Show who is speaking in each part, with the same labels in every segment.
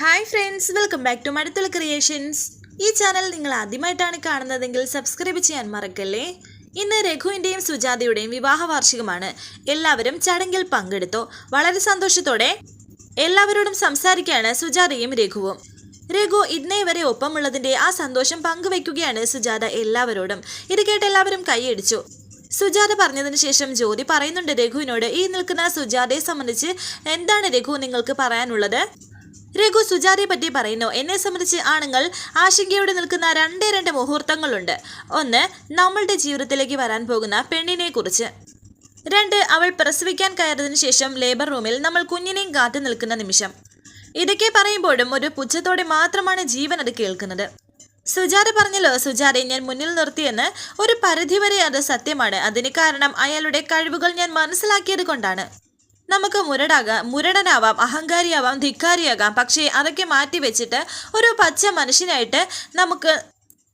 Speaker 1: Hi friends welcome back to മടുത്തുള്ള creations ഈ channel നിങ്ങൾ ആദ്യമായിട്ടാണ് കാണുന്നതെങ്കിൽ സബ്സ്ക്രൈബ് ചെയ്യാൻ മറക്കല്ലേ? ഇന്ന് രഘുവിന്റെയും സുജാതയുടെയും വിവാഹ വാർഷികമാണ്. എല്ലാവരും ചടങ്ങിൽ പങ്കെടുത്തോ. വളരെ സന്തോഷത്തോടെ എല്ലാവരോടും സംസാരിക്കുകയാണ് സുജാതയും രഘുവും. രഘു ഇന്നേ വരെ ഒപ്പമുള്ളതിന്റെ ആ സന്തോഷം പങ്കുവെക്കുകയാണ് സുജാത എല്ലാവരോടും. ഇത് കേട്ട് എല്ലാവരും കൈയടിച്ചു. സുജാത പറഞ്ഞതിന് ശേഷം ജ്യോതി പറയുന്നുണ്ട് രഘുവിനോട് ഈ നിൽക്കുന്ന സുജാതയെ സംബന്ധിച്ച് എന്താണ് രഘു നിങ്ങൾക്ക് പറയാനുള്ളത്? രഘു സുജാതയെ പറ്റി പറയുന്നു. എന്നെ സംബന്ധിച്ച് ആണുങ്ങൾ ആശങ്കയോടെ നിൽക്കുന്ന രണ്ടേ രണ്ട് മുഹൂർത്തങ്ങളുണ്ട്. ഒന്ന് നമ്മളുടെ ജീവിതത്തിലേക്ക് വരാൻ പോകുന്ന പെണ്ണിനെ കുറിച്ച് രണ്ട് അവൾ പ്രസവിക്കാൻ കയറിയതിനു ശേഷം ലേബർ റൂമിൽ നമ്മൾ കുഞ്ഞിനെയും കാത്തു നിൽക്കുന്ന നിമിഷം. ഇതൊക്കെ പറയുമ്പോഴും ഒരു പുച്ഛത്തോടെ മാത്രമാണ് ജീവൻ അത് കേൾക്കുന്നത്. സുജാത പറഞ്ഞല്ലോ സുജാതയെ ഞാൻ മുന്നിൽ നിർത്തിയെന്ന് ഒരു പരിധിവരെ അത് സത്യമാണ്. അതിന് കാരണം അയാളുടെ കഴിവുകൾ ഞാൻ മനസ്സിലാക്കിയത് കൊണ്ടാണ്. നമുക്ക് മുരടാകാം മുരടനാവാം അഹങ്കാരിയാവാം ധിക്കാരിയാകാം. പക്ഷേ അതൊക്കെ മാറ്റി വെച്ചിട്ട് ഒരു പച്ച മനുഷ്യനായിട്ട് നമുക്ക്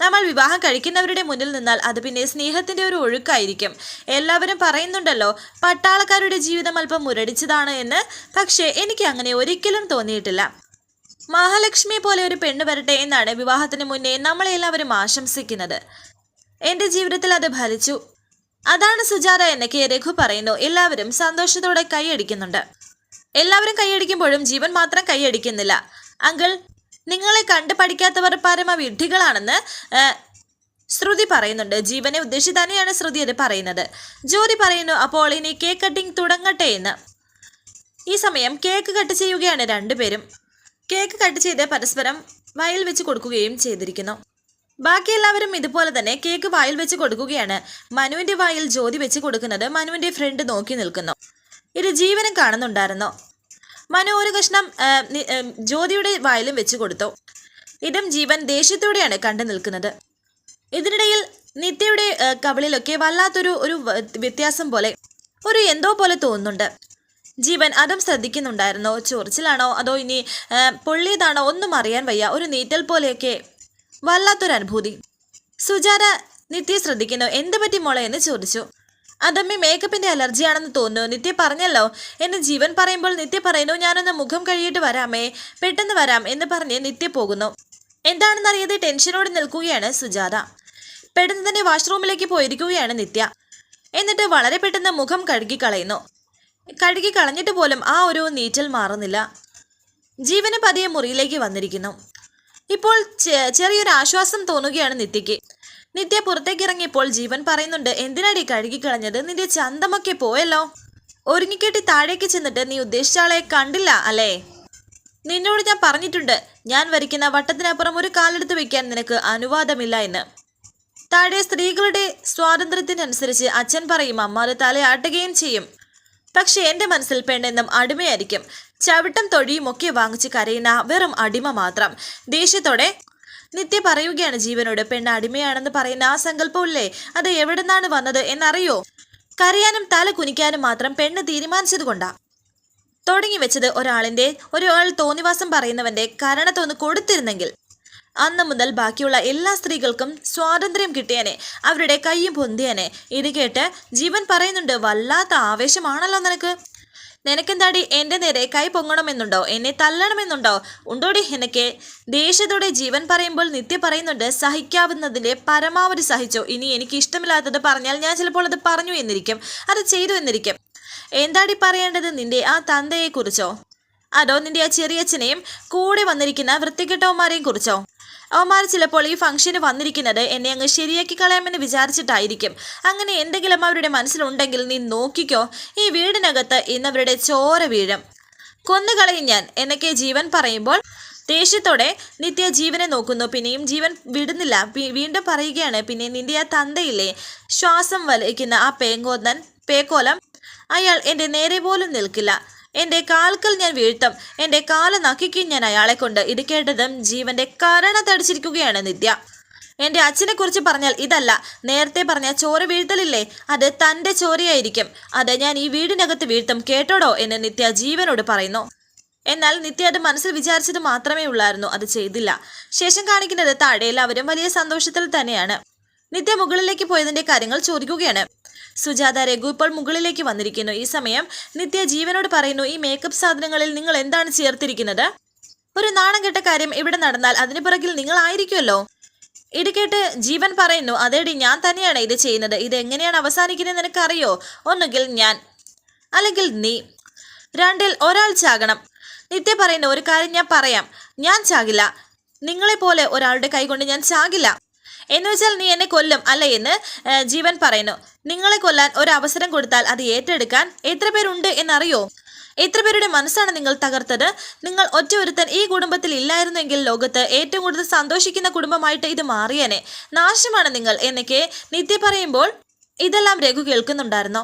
Speaker 1: നമ്മൾ വിവാഹം കഴിക്കുന്നവരുടെ മുന്നിൽ നിന്നാൽ അത് പിന്നെ സ്നേഹത്തിന്റെ ഒരു ഒഴുക്കായിരിക്കും. എല്ലാവരും പറയുന്നുണ്ടല്ലോ പട്ടാളക്കാരുടെ ജീവിതം അല്പം മുരടിച്ചതാണ് എന്ന്. പക്ഷേ എനിക്ക് അങ്ങനെ ഒരിക്കലും തോന്നിയിട്ടില്ല. മഹാലക്ഷ്മിയെ പോലെ ഒരു പെണ്ണ് വരട്ടെ എന്നാണ് വിവാഹത്തിന് മുന്നേ നമ്മളെല്ലാവരും ആശംസിക്കുന്നത്. എന്റെ ജീവിതത്തിൽ അത് ഫലിച്ചു. അതാണ് സുജാത എന്നൊക്കെ രഘു പറയുന്നു. എല്ലാവരും സന്തോഷത്തോടെ കൈയടിക്കുന്നുണ്ട്. എല്ലാവരും കൈയടിക്കുമ്പോഴും ജീവൻ മാത്രം കൈയടിക്കുന്നില്ല. അങ്കിൾ നിങ്ങളെ കണ്ടു പഠിക്കാത്തവർ പരമ വിഡ്ഢികളാണെന്ന് ശ്രുതി പറയുന്നുണ്ട്. ജീവനെ ഉദ്ദേശിച്ച് തന്നെയാണ് ശ്രുതി അത് പറയുന്നത്. ജ്യോതി പറയുന്നു അപ്പോൾ ഇനി കേക്ക് കട്ടിംഗ് തുടങ്ങട്ടെ എന്ന്. ഈ സമയം കേക്ക് കട്ട് ചെയ്യുകയാണ് രണ്ടുപേരും. കേക്ക് കട്ട് ചെയ്ത് പരസ്പരം വയൽ വെച്ച് കൊടുക്കുകയും ചെയ്തിരിക്കുന്നു. ബാക്കി എല്ലാവരും ഇതുപോലെ തന്നെ കേക്ക് വായിൽ വെച്ച് കൊടുക്കുകയാണ്. മനുവിന്റെ വായിൽ ജ്യോതി വെച്ച് കൊടുക്കുന്നത് മനുവിന്റെ ഫ്രണ്ട് നോക്കി നിൽക്കുന്നു. ഇത് ജീവനും കാണുന്നുണ്ടായിരുന്നു. മനു ഒരു കഷ്ണം ജ്യോതിയുടെ വായിലും വെച്ച് കൊടുത്തു. ഇതും ജീവൻ ദേഷ്യത്തോടെയാണ് കണ്ടു നിൽക്കുന്നത്. ഇതിനിടയിൽ നിത്യയുടെ കവളിലൊക്കെ വല്ലാത്തൊരു ഒരു വ്യത്യാസം പോലെ ഒരു എന്തോ പോലെ തോന്നുന്നുണ്ട്. ജീവൻ അതും ശ്രദ്ധിക്കുന്നുണ്ടായിരുന്നോ. ചൊറിച്ചിലാണോ അതോ ഇനി പൊള്ളിയതാണോ ഒന്നും അറിയാൻ വയ്യ. ഒരു നീറ്റൽ പോലെയൊക്കെ വല്ലാത്തൊരു അനുഭൂതി സുജാത നിത്യ ശ്രദ്ധിക്കുന്നു. എന്ത് പറ്റി മോളെ? എന്ന് ചോദിച്ചു. അതമ്മി മേക്കപ്പിന്റെ അലർജിയാണെന്ന് തോന്നുന്നു. നിത്യ പറഞ്ഞല്ലോ. എന്ന് ജീവൻ പറയുമ്പോൾ നിത്യ പറയുന്നു ഞാനൊന്ന് മുഖം കഴിയിട്ട് വരാമേ. പെട്ടെന്ന് വരാം എന്ന് പറഞ്ഞ് നിത്യ പോകുന്നു. എന്താണെന്നറിയാതെ ടെൻഷനോടെ നിൽക്കുകയാണ് സുജാത. പെട്ടെന്ന് തന്നെ വാഷ്റൂമിലേക്ക് പോയിരിക്കുകയാണ് നിത്യ. എന്നിട്ട് വളരെ പെട്ടെന്ന് മുഖം കഴുകി കളയുന്നു കഴുകി കളഞ്ഞിട്ട് പോലും ആ ഒരു നീറ്റൽ മാറുന്നില്ല. ജീവന് പതിയെ മുറിയിലേക്ക് വന്നിരിക്കുന്നു. ഇപ്പോൾ ചെറിയൊരു ആശ്വാസം തോന്നുകയാണ് നിത്യയ്ക്ക്. നിത്യ പുറത്തേക്ക് ഇറങ്ങിയപ്പോൾ ജീവൻ പറയുന്നുണ്ട് എന്തിനാടി കഴുകിക്കളഞ്ഞത് നിന്റെ ചന്തമൊക്കെ പോയല്ലോ. ഒരുങ്ങിക്കെട്ടി താഴേക്ക് ചെന്നിട്ട് നീ ഉദ്ദേശിച്ച ആളെ കണ്ടില്ല അല്ലേ? നിന്നോട് ഞാൻ പറഞ്ഞിട്ടുണ്ട്. ഞാൻ വരയ്ക്കുന്ന വട്ടത്തിനപ്പുറം ഒരു കാലെടുത്ത് വയ്ക്കാൻ നിനക്ക് അനുവാദമില്ല എന്ന്. താഴെ സ്ത്രീകളുടെ സ്വാതന്ത്ര്യത്തിനനുസരിച്ച് അച്ഛൻ പറയും അമ്മ അത് തലയാട്ടുകയും ചെയ്യും. പക്ഷെ എന്റെ മനസ്സിൽ പെണ്ണെന്നും അടിമയായിരിക്കും. ചവിട്ടം തൊഴിയും ഒക്കെ വാങ്ങിച്ച് കരയുന്ന വെറും അടിമ മാത്രം. ദേഷ്യത്തോടെ നിത്യ പറയുകയാണ് ജീവനോട്. പെണ്ണ് അടിമയാണെന്ന് പറയുന്ന ആ സങ്കല്പമില്ലേ? അത് എവിടുന്നാണ് വന്നത് എന്നറിയോ? കരയാനും തല കുനിക്കാനും മാത്രം പെണ്ണ് തീരുമാനിച്ചത് കൊണ്ടാ. തുടങ്ങി വെച്ചത് ഒരാളിന്റെ ഒരാൾ തോന്നിവാസം പറയുന്നവന്റെ കരണത്തൊന്ന് കൊടുത്തിരുന്നെങ്കിൽ. അന്ന് മുതൽ ബാക്കിയുള്ള എല്ലാ സ്ത്രീകൾക്കും സ്വാതന്ത്ര്യം കിട്ടിയനെ. അവരുടെ കൈയും പൊന്തിയനെ. ഇത് കേട്ട് ജീവൻ പറയുന്നുണ്ട് വല്ലാത്ത ആവേശമാണല്ലോ നിനക്ക്. നിനക്കെന്താടി എന്റെ നേരെ കൈ പൊങ്ങണമെന്നുണ്ടോ? എന്നെ തല്ലണമെന്നുണ്ടോ? ഉണ്ടോടി? എനിക്ക് ദേഷ്യത്തോടെ ജീവൻ പറയുമ്പോൾ നിത്യ പറയുന്നുണ്ട് സഹിക്കാവുന്നതിന്റെ പരമാവധി സഹിച്ചോ. ഇനി എനിക്ക് ഇഷ്ടമില്ലാത്തത് പറഞ്ഞാൽ ഞാൻ ചിലപ്പോൾ അത് പറഞ്ഞു എന്നിരിക്കും അത് ചെയ്തു എന്നിരിക്കും. എന്താടി പറയേണ്ടത് നിന്റെ ആ തന്തയെക്കുറിച്ചോ? അതോ നിന്റെ ആ ചെറിയച്ഛനെയും കൂടെ വന്നിരിക്കുന്ന വൃത്തികെട്ടവന്മാരെയും കുറിച്ചോ? അവന്മാർ ചിലപ്പോൾ ഈ ഫംഗ്ഷന് വന്നിരിക്കുന്നത് എന്നെ അങ്ങ് ശരിയാക്കി കളയാമെന്ന് വിചാരിച്ചിട്ടായിരിക്കും. അങ്ങനെ എന്തെങ്കിലും അവരുടെ മനസ്സിലുണ്ടെങ്കിൽ നീ നോക്കിക്കോ. ഈ വീടിനകത്ത് ഇന്നവരുടെ ചോര വീഴും. കൊന്നുകളയും ഞാൻ എന്നൊക്കെ ജീവൻ പറയുമ്പോൾ ദേഷ്യത്തോടെ നിത്യ ജീവനെ നോക്കുന്നു. പിന്നെയും ജീവൻ വിടുന്നില്ല. വീണ്ടും പറയുകയാണ് പിന്നെ നിന്റെ ആ തന്തയില്ലേ? ശ്വാസം വലിക്കുന്ന ആ പേങ്കോന്നൻ പേക്കോലം അയാൾ എന്റെ നേരെ പോലും നിൽക്കില്ല. എന്റെ കാൽക്കൽ ഞാൻ വീഴ്ത്തും. എന്റെ കാൽ നക്കിക്കും ഞാൻ അയാളെ കൊണ്ട്. ഇത് കേട്ടതും ജീവന്റെ കരണ തടിച്ചിരിക്കുകയാണ് നിത്യ. എന്റെ അച്ഛനെ കുറിച്ച് പറഞ്ഞാൽ ഇതല്ല. നേരത്തെ പറഞ്ഞ ചോര വീഴ്ത്തലില്ലേ? അത് തന്റെ ചോരയായിരിക്കും. അത് ഞാൻ ഈ വീടിനകത്ത് വീഴ്ത്തും. കേട്ടോടോ എന്ന് നിത്യ ജീവനോട് പറയുന്നു. എന്നാൽ നിത്യ അത് മനസ്സിൽ വിചാരിച്ചത് മാത്രമേ ഉള്ളായിരുന്നു. അത് ചെയ്തില്ല. ശേഷം കാണിക്കുന്നത് താഴെ എല്ലാവരും വലിയ സന്തോഷത്തിൽ തന്നെയാണ്. നിത്യ മുകളിലേക്ക് പോയതിന്റെ കാര്യങ്ങൾ ചോദിക്കുകയാണ്. സുജാത രഘു ഇപ്പോൾ മുകളിലേക്ക് വന്നിരിക്കുന്നു. ഈ സമയം നിത്യ ജീവനോട് പറയുന്നു ഈ മേക്കപ്പ് സാധനങ്ങളിൽ നിങ്ങൾ എന്താണ് ചേർത്തിരിക്കുന്നത്? ഒരു നാണം കെട്ട കാര്യം ഇവിടെ നടന്നാൽ അതിന് പിറകിൽ നിങ്ങളായിരിക്കുമല്ലോ ഇത് കേട്ട് ജീവൻ പറയുന്നു അതേടി ഞാൻ തന്നെയാണ് ഇത് ചെയ്യുന്നത്. ഇത് എങ്ങനെയാണ് അവസാനിക്കുന്നത് നിനക്കറിയോ? ഒന്നുകിൽ ഞാൻ അല്ലെങ്കിൽ നീ. രണ്ടിൽ ഒരാൾ ചാകണം. നിത്യ പറയുന്ന ഒരു കാര്യം ഞാൻ പറയാം. ഞാൻ ചാകില്ല. നിങ്ങളെപ്പോലെ ഒരാളുടെ കൈകൊണ്ട് ഞാൻ ചാകില്ല. എന്ന് വെച്ചാൽ നീ എന്നെ കൊല്ലും അല്ല എന്ന് ജീവൻ പറയുന്നു. നിങ്ങളെ കൊല്ലാൻ ഒരു അവസരം കൊടുത്താൽ അത് ഏറ്റെടുക്കാൻ എത്ര പേരുണ്ട് എന്നറിയോ? എത്ര പേരുടെ മനസ്സാണ് നിങ്ങൾ തകർത്തത്? നിങ്ങൾ ഒറ്റ ഒരുത്തൻ ഈ കുടുംബത്തിൽ ഇല്ലായിരുന്നെങ്കിൽ ലോകത്ത് ഏറ്റവും കൂടുതൽ സന്തോഷിക്കുന്ന കുടുംബമായിട്ട് ഇത് മാറിയേനെ. നാശമാണ് നിങ്ങൾ എന്നൊക്കെ നിത്യ പറയുമ്പോൾ ഇതെല്ലാം രഘു കേൾക്കുന്നുണ്ടായിരുന്നു.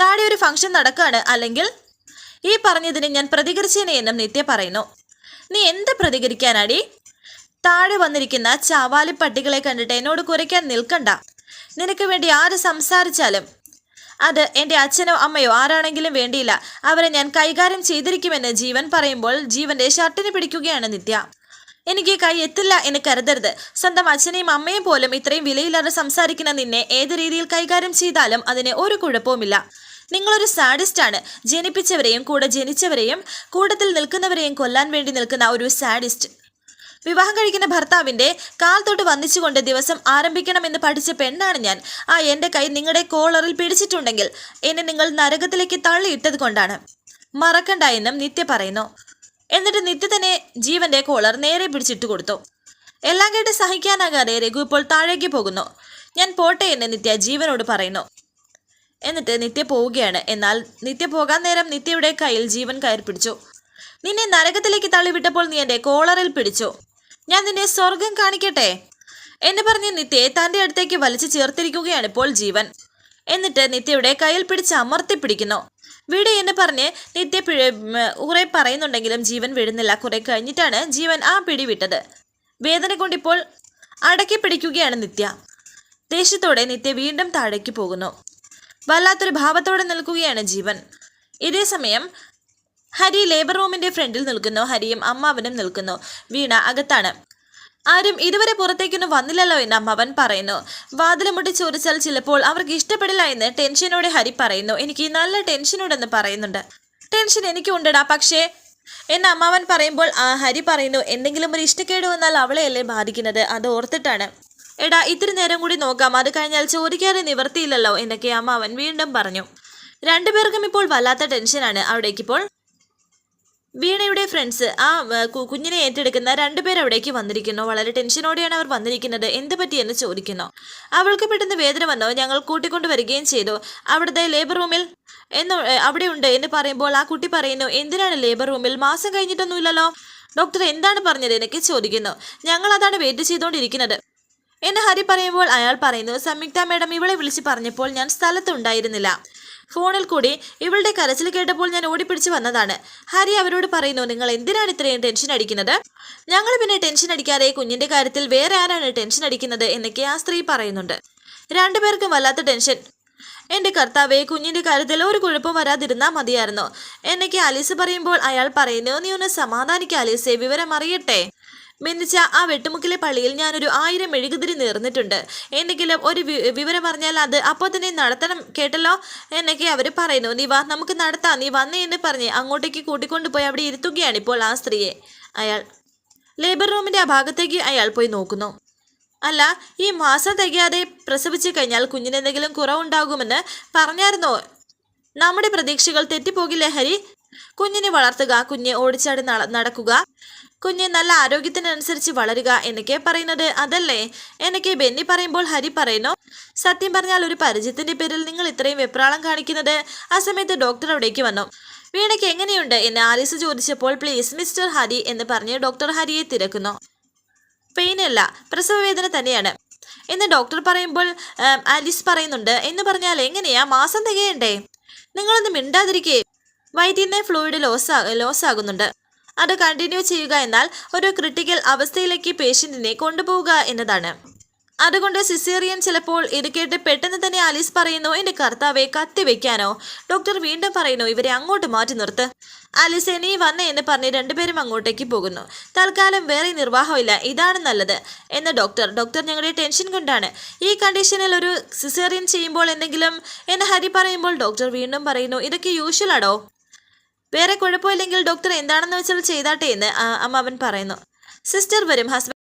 Speaker 1: താഴെ ഒരു ഫംഗ്ഷൻ നടക്കാണ് അല്ലെങ്കിൽ ഈ പറഞ്ഞതിന് ഞാൻ പ്രതികരിച്ചേനെ എന്നും നിത്യ പറയുന്നു. നീ എന്ത് പ്രതികരിക്കാനാടി? താഴെ വന്നിരിക്കുന്ന ചാവാലി പട്ടികളെ കണ്ടിട്ട് എന്നോട് കുറയ്ക്കാൻ നിൽക്കണ്ട. നിനക്ക് വേണ്ടി ആര് സംസാരിച്ചാലും? അത് എന്റെ അച്ഛനോ അമ്മയോ ആരാണെങ്കിലും വേണ്ടിയില്ല. അവരെ ഞാൻ കൈകാര്യം ചെയ്തിരിക്കുമെന്ന് ജീവൻ പറയുമ്പോൾ ജീവന്റെ ഷർട്ടിന് പിടിക്കുകയാണ് നിത്യ. എനിക്ക് കൈ എത്തില്ല എന്ന് കരുതരുത്. സ്വന്തം അച്ഛനെയും അമ്മയും പോലും ഇത്രയും വിലയില്ലാതെ സംസാരിക്കുന്ന നിന്നെ ഏത് രീതിയിൽ കൈകാര്യം ചെയ്താലും അതിന് ഒരു കുഴപ്പവുമില്ല. നിങ്ങളൊരു സാഡിസ്റ്റാണ്. ജനിപ്പിച്ചവരെയും കൂടെ ജനിച്ചവരെയും കൂട്ടത്തിൽ നിൽക്കുന്നവരെയും കൊല്ലാൻ വേണ്ടി നിൽക്കുന്ന ഒരു സാഡിസ്റ്റ്. വിവാഹം കഴിക്കുന്ന ഭർത്താവിന്റെ കാൽ തൊട്ട് വന്നിച്ചുകൊണ്ട് ദിവസം ആരംഭിക്കണമെന്ന് പഠിച്ച പെണ്ണാണ് ഞാൻ. ആ എന്റെ കൈ നിങ്ങളുടെ കോളറിൽ പിടിച്ചിട്ടുണ്ടെങ്കിൽ എന്നെ നിങ്ങൾ നരകത്തിലേക്ക് തള്ളിയിട്ടത് കൊണ്ടാണ്. മറക്കണ്ട എന്നും നിത്യ പറയുന്നു. എന്നിട്ട് നിത്യ തന്നെ ജീവന്റെ കോളർ നേരെ പിടിച്ചിട്ട് കൊടുത്തു. എല്ലാം കേട്ട് സഹിക്കാനാകാതെ രഘു ഇപ്പോൾ താഴേക്ക് പോകുന്നു. ഞാൻ പോട്ടെ എന്ന് നിത്യ ജീവനോട് പറയുന്നു. എന്നിട്ട് നിത്യ പോവുകയാണ്. എന്നാൽ നിത്യ പോകാൻ നേരം നിത്യയുടെ കയ്യിൽ ജീവൻ കയറി പിടിച്ചു നിന്നെ നരകത്തിലേക്ക് തള്ളിവിട്ടപ്പോൾ നീ എന്റെ കോളറിൽ പിടിച്ചു. ഞാൻ നിന്നെ സ്വർഗം കാണിക്കട്ടെ. എന്ന് പറഞ്ഞ് നിത്യയെ തന്റെ അടുത്തേക്ക് വലിച്ചു ചേർത്തിരിക്കുകയാണ് ഇപ്പോൾ ജീവൻ. എന്നിട്ട് നിത്യയുടെ കയ്യിൽ പിടിച്ച് അമർത്തി പിടിക്കുന്നു. വീട് എന്ന് പറഞ്ഞ് നിത്യ കുറെ പറയുന്നുണ്ടെങ്കിലും ജീവൻ വിടുന്നില്ല കുറെ കഴിഞ്ഞിട്ടാണ് ജീവൻ ആ പിടി വിട്ടത്. വേദന കൊണ്ടിപ്പോൾ അടക്കി പിടിക്കുകയാണ് നിത്യ. ദേഷ്യത്തോടെ നിത്യ വീണ്ടും താഴേക്ക് പോകുന്നു. വല്ലാത്തൊരു ഭാവത്തോടെ നിൽക്കുകയാണ് ജീവൻ. ഇതേ സമയം ഹരി ലേബർ റൂമിന്റെ ഫ്രണ്ടിൽ നിൽക്കുന്നു. ഹരിയും അമ്മാവനും നിൽക്കുന്നു. വീണ അകത്താണ്. ആരും ഇതുവരെ പുറത്തേക്കൊന്നും വന്നില്ലല്ലോ എന്ന് അമ്മാവൻ പറയുന്നു. വാതിലുമുട്ടി ചോദിച്ചാൽ ചിലപ്പോൾ അവർക്ക് ഇഷ്ടപ്പെടില്ല എന്ന് ടെൻഷനോടെ ഹരി പറയുന്നു. എനിക്ക് നല്ല ടെൻഷനുണ്ടെന്ന് പറയുന്നുണ്ട്. ടെൻഷൻ എനിക്ക് ഉണ്ടടാ പക്ഷേ എന്ന് അമ്മാവൻ പറയുമ്പോൾ ആ ഹരി പറയുന്നു എന്തെങ്കിലും ഒരു ഇഷ്ടക്കേട് വന്നാൽ അവളെയല്ലേ ബാധിക്കുന്നത്? അത് ഓർത്തിട്ടാണ്. എടാ ഇത്തിരി നേരം കൂടി നോക്കാം. അത് കഴിഞ്ഞാൽ ചോദിക്കാതെ നിവർത്തിയില്ലല്ലോ എന്നൊക്കെ അമ്മാവൻ വീണ്ടും പറഞ്ഞു. രണ്ടുപേർക്കും ഇപ്പോൾ വല്ലാത്ത ടെൻഷനാണ്. അവിടേക്കിപ്പോൾ വീണയുടെ ഫ്രണ്ട്സ് ആ കുഞ്ഞിനെ ഏറ്റെടുക്കുന്ന രണ്ടുപേർ അവിടേക്ക് വന്നിരിക്കുന്നു. വളരെ ടെൻഷനോടെയാണ് അവർ വന്നിരിക്കുന്നത്. എന്ത് പറ്റിയെന്ന് ചോദിക്കുന്നു. അവൾക്ക് പെട്ടെന്ന് വേദന വന്നോ. ഞങ്ങൾ കൂട്ടിക്കൊണ്ട് വരികയും ചെയ്തു. അവിടുത്തെ ലേബർ റൂമിൽ എന്ന് അവിടെ ഉണ്ട് എന്ന് പറയുമ്പോൾ ആ കുട്ടി പറയുന്നു എന്തിനാണ് ലേബർ റൂമിൽ മാസം കഴിഞ്ഞിട്ടൊന്നുമില്ലല്ലോ. ഡോക്ടർ എന്താണ് പറഞ്ഞത് എനിക്ക് ചോദിക്കുന്നു. ഞങ്ങൾ അതാണ് വെയിറ്റ് ചെയ്തുകൊണ്ടിരിക്കുന്നത് എന്ന് ഹരി പറയുമ്പോൾ അയാൾ പറയുന്നു സംയുക്ത മാഡം ഇവളെ വിളിച്ച് പറഞ്ഞപ്പോൾ ഞാൻ സ്ഥലത്തുണ്ടായിരുന്നില്ല ഫോണിൽ കൂടി ഇവളുടെ കരച്ചിൽ കേട്ടപ്പോൾ ഞാൻ ഓടിപ്പിടിച്ച് വന്നതാണ്. ഹരി അവരോട് പറയുന്നു നിങ്ങൾ എന്തിനാണ് ഇത്രയും ടെൻഷൻ അടിക്കുന്നത്? ഞങ്ങൾ പിന്നെ ടെൻഷൻ അടിക്കാതെ കുഞ്ഞിന്റെ കാര്യത്തിൽ വേറെ ആരാണ് ടെൻഷൻ അടിക്കുന്നത്? എന്നൊക്കെ ആ സ്ത്രീ പറയുന്നുണ്ട്. രണ്ടുപേർക്കും വല്ലാത്ത ടെൻഷൻ. എന്റെ കർത്താവെ കുഞ്ഞിന്റെ കാര്യത്തിൽ ഒരു കുഴപ്പം വരാതിരുന്നാൽ മതിയായിരുന്നു. എന്നൊക്കെ അലീസ് പറയുമ്പോൾ അയാൾ പറയുന്നു നീ ഒന്ന് സമാധാനിക്ക അലീസെ വിവരം അറിയട്ടെ. ബന്ധിച്ച ആ വെട്ടുമുക്കിലെ പള്ളിയിൽ ഞാനൊരു ആയിരം മെഴുകുതിരി നേർന്നിട്ടുണ്ട്. എന്തെങ്കിലും ഒരു വിവരം പറഞ്ഞാൽ അത് അപ്പോൾ തന്നെ നടത്തണം കേട്ടല്ലോ? എന്നൊക്കെ അവർ പറയുന്നു. നീ വാ നമുക്ക് നടത്താം നീ വന്നേ എന്ന് പറഞ്ഞ് അങ്ങോട്ടേക്ക് കൂട്ടിക്കൊണ്ടുപോയി അവിടെ ഇരുത്തുകയാണ് ഇപ്പോൾ ആ സ്ത്രീയെ. അയാൾ ലേബർ റൂമിന്റെ ആ ഭാഗത്തേക്ക് അയാൾ പോയി നോക്കുന്നു. അല്ല ഈ മാസം തികയാതെ പ്രസവിച്ചു കഴിഞ്ഞാൽ കുഞ്ഞിനെന്തെങ്കിലും കുറവുണ്ടാകുമെന്ന് പറഞ്ഞായിരുന്നോ? നമ്മുടെ പ്രതീക്ഷകൾ തെറ്റിപ്പോകില്ലേ ഹരി? കുഞ്ഞിനെ വളർത്തുക കുഞ്ഞെ ഓടിച്ചാടി നടക്കുക കുഞ്ഞ് നല്ല ആരോഗ്യത്തിനനുസരിച്ച് വളരുക എന്നൊക്കെ പറയുന്നത് അതല്ലേ? എന്നൊക്കെ ബെന്നി പറയുമ്പോൾ ഹരി പറയുന്നു സത്യം പറഞ്ഞാൽ ഒരു പരിചയത്തിന്റെ പേരിൽ നിങ്ങൾ ഇത്രയും വെപ്രാളം കാണിക്കുന്നത് ആ സമയത്ത് ഡോക്ടർ അവിടേക്ക് വന്നു. വീണയ്ക്ക് എങ്ങനെയുണ്ട് എന്ന് ആലീസ് ചോദിച്ചപ്പോൾ പ്ലീസ് മിസ്റ്റർ ഹരി എന്ന് പറഞ്ഞ് ഡോക്ടർ ഹരിയെ തിരക്കുന്നു. പെയിനല്ല പ്രസവവേദന തന്നെയാണ് എന്ന് ഡോക്ടർ പറയുമ്പോൾ ആലീസ് പറയുന്നുണ്ട്. എന്ന് പറഞ്ഞാൽ എങ്ങനെയാ? മാസം തികയണ്ടേ? നിങ്ങളൊന്ന് മിണ്ടാതിരിക്കേ? നിന്ന് ഫ്ലൂയിഡ് ലോസ് ലോസ് ആകുന്നുണ്ട്. അത് കണ്ടിന്യൂ ചെയ്യുക എന്നാൽ ഒരു ക്രിട്ടിക്കൽ അവസ്ഥയിലേക്ക് പേഷ്യന്റിനെ കൊണ്ടുപോവുക എന്നതാണ്. അതുകൊണ്ട് സിസേറിയൻ ചിലപ്പോൾ ഇത് കേട്ട് പെട്ടെന്ന് തന്നെ ആലീസ് പറയുന്നു എന്റെ കർത്താവെ കത്തി വെക്കാനോ? ഡോക്ടർ വീണ്ടും പറയുന്നു ഇവരെ അങ്ങോട്ട് മാറ്റി നിർത്ത്. അലീസ് നീ വന്നേ എന്ന് പറഞ്ഞ് രണ്ടുപേരും അങ്ങോട്ടേക്ക് പോകുന്നു. തൽക്കാലം വേറെ നിർവാഹമില്ല ഇതാണ് നല്ലത് എന്ന് ഡോക്ടർ ഡോക്ടർ ഞങ്ങളുടെ ടെൻഷൻ കൊണ്ടാണ്. ഈ കണ്ടീഷനിൽ ഒരു സിസേറിയൻ ചെയ്യുമ്പോൾ എന്തെങ്കിലും എന്ന് ഹരി പറയുമ്പോൾ ഡോക്ടർ വീണ്ടും പറയുന്നു ഇതൊക്കെ യൂഷ്വൽ ആണോ വേറെ കുഴപ്പമില്ലെങ്കിൽ ഡോക്ടർ എന്താണെന്ന് വെച്ചാൽ ചെയ്താട്ടെ എന്ന് അമ്മ അമ്മാവൻ പറയുന്നു. സിസ്റ്റർ വരും ഹസ്ബൻഡ്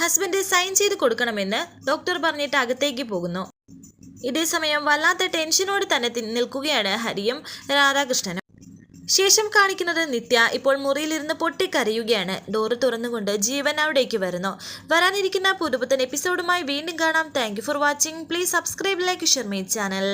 Speaker 1: ഹസ്ബൻഡ് സൈൻ ചെയ്ത് കൊടുക്കണമെന്ന് ഡോക്ടർ പറഞ്ഞിട്ട് അകത്തേക്ക് പോകുന്നു. ഇതേ സമയം വല്ലാത്ത ടെൻഷനോട് തന്നെ നിൽക്കുകയാണ് ഹരിയും രാധാകൃഷ്ണനും. ശേഷം കാണിക്കുന്നത് നിത്യ ഇപ്പോൾ മുറിയിലിരുന്ന് പൊട്ടിക്കരയുകയാണ്. ഡോറ് തുറന്നുകൊണ്ട് ജീവൻ അവിടേക്ക് വരുന്നു. വരാനിരിക്കുന്ന പുതുപുത്തൻ എപ്പിസോഡുമായി വീണ്ടും കാണാം. Thank for watching please subscribe like share channel